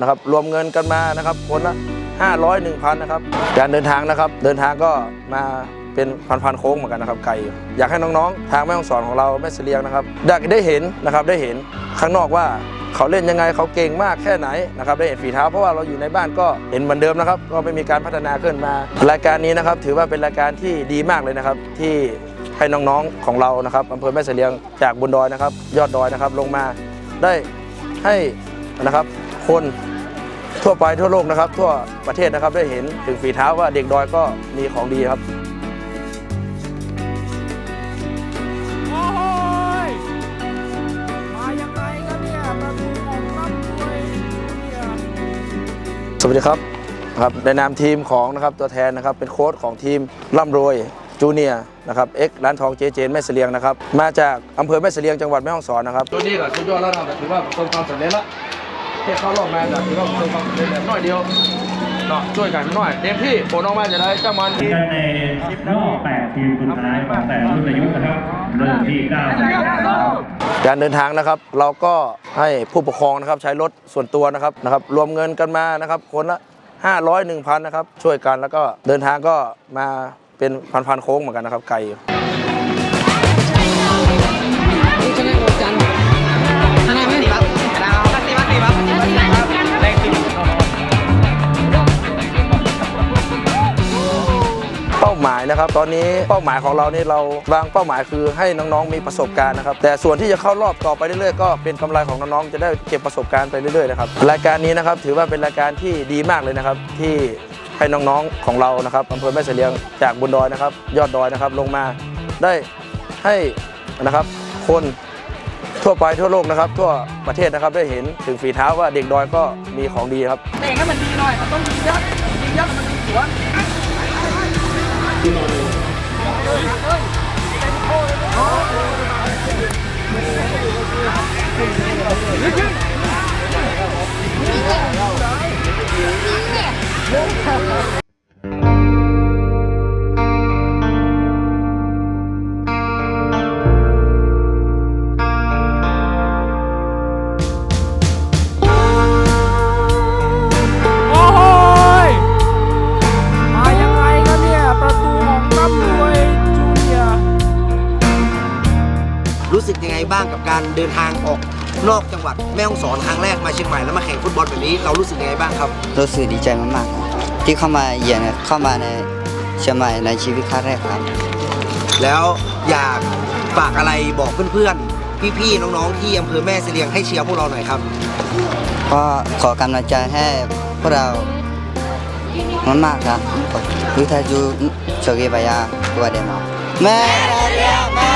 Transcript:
นะครับรวมเงินกันมานะครับคนละ500 1,000นะครับการเดินทางนะครับเดินทางก็มาเป็นพันๆโค้งเหมือนกันนะครับไกลอยากให้น้องๆ ทางแม่ฮ่องสอนของเราแม่เสลียงนะครับได้ได้เห็นนะครับได้เห็นข้างนอกว่าเขาเล่นยังไงเขาเก่งมากแค่ไหนนะครับได้เห็นฝีเท้าเพราะว่าเราอยู่ในบ้านก็เห็นเหมือนเดิมนะครับก็ไม่มีการพัฒนาขึ้นมารายการนี้นะครับ ถือว่าเป็นรายการที่ดีมากเลยนะครับที่ให้น้องๆของเรานะครับอำเภอแม่เสลียงจากบนดอยนะครับ ยอดดอยนะครับลงมาได้ให้นะครับคน ทั่วไปทั่วโลกนะครับ ทั่วประเทศนะครับได้เห็นถึงฝีเท้าว่าเด็กดอยก็มีของดีครับโอ้ยมายังไงกันเนี่ยประตูของร่ำรวยเนี่ยสวัสดีครับครับในนามทีมของนะครับตัวแทนนะครับเป็นโค้ชของทีมร่ำรวยจูเนียนะครับเอ็กร้านทองเจเจนแม่เสลียงนะครับมาจากอำเภอแม่เสลียงจังหวัดแม่ฮ่องสอนนะครับตัวนี้ก็สุดยอดแล้วนะถือว่าประสบความสำเร็จแล้ว แค่เข้ารอบมาก็ถือว่าประสบความเร็จแบบน้อยเดียวเนาะช่วยกันหน่อยเต็มที่ผลออกมาจะได้จ้ามันกันในรอบ8ทีมสุดท้ายของแต่รุ่นอายุนะครับเริ่มที่9การเดินทางนะครับ เราก็ให้ผู้ปกครองนะครับใช้รถส่วนตัวนะครับนะครับ รวมเงินกันมานะครับคนละ500 1,000นะครับช่วยกันแล้วก็เดินทางก็มาเป็นพันๆโค้งเหมือนกันนะครับไกล หมายนะครับ ตอนนี้เป้าหมายของเรานี่เราวางเป้าหมายคือให้น้องๆมีประสบการณ์นะครับ แต่ส่วนที่จะเข้ารอบต่อไปเรื่อยๆก็เป็นกำไรของน้องๆจะได้เก็บประสบการณ์ไปเรื่อยๆนะครับรายการนี้นะครับถือว่าเป็นรายการที่ดีมากเลยนะครับที่ให้น้องๆของเรานะครับอำเภอแม่เสลียงจากบนดอยนะครับ ยอดดอยนะครับลงมาได้ให้นะครับคนทั่วไปทั่วโลกนะครับ ทั่วประเทศนะครับได้เห็นถึงฝีเท้าว่าเด็กดอยก็มีของดีครับเตะให้มันดีหน่อยมันต้องยิงยัดยิงยัดมันยิงสว นโอ้ยมายังไงกันเนี่ย ประตูของร่ำรวยจูเนียร์รู้สึกยังไงบ้างกับการเดินทางออกนอกจังหวัดแม่ฮ่องสอนครั้งแรกมาเชียงใหม่แล้วมาแข่งฟุตบอลแบบนี้เรารู้สึกยังไงบ้างครับ รู้สึกดีใจมากๆครับ ที่เข้ามาเยือนเข้ามาในเชียงใหม่ในชีวิตครั้งแรกครับ แล้วอยากฝากอะไรบอกเพื่อนๆ พี่ๆ น้องๆ ที่อำเภอแม่เสลียงให้เชียร์พวกเราหน่อยครับ ก็ขอกำลังใจให้พวกเรามากๆครับรู้ทาจูโชเกบายาตัวเดมาแม่เรียกแม่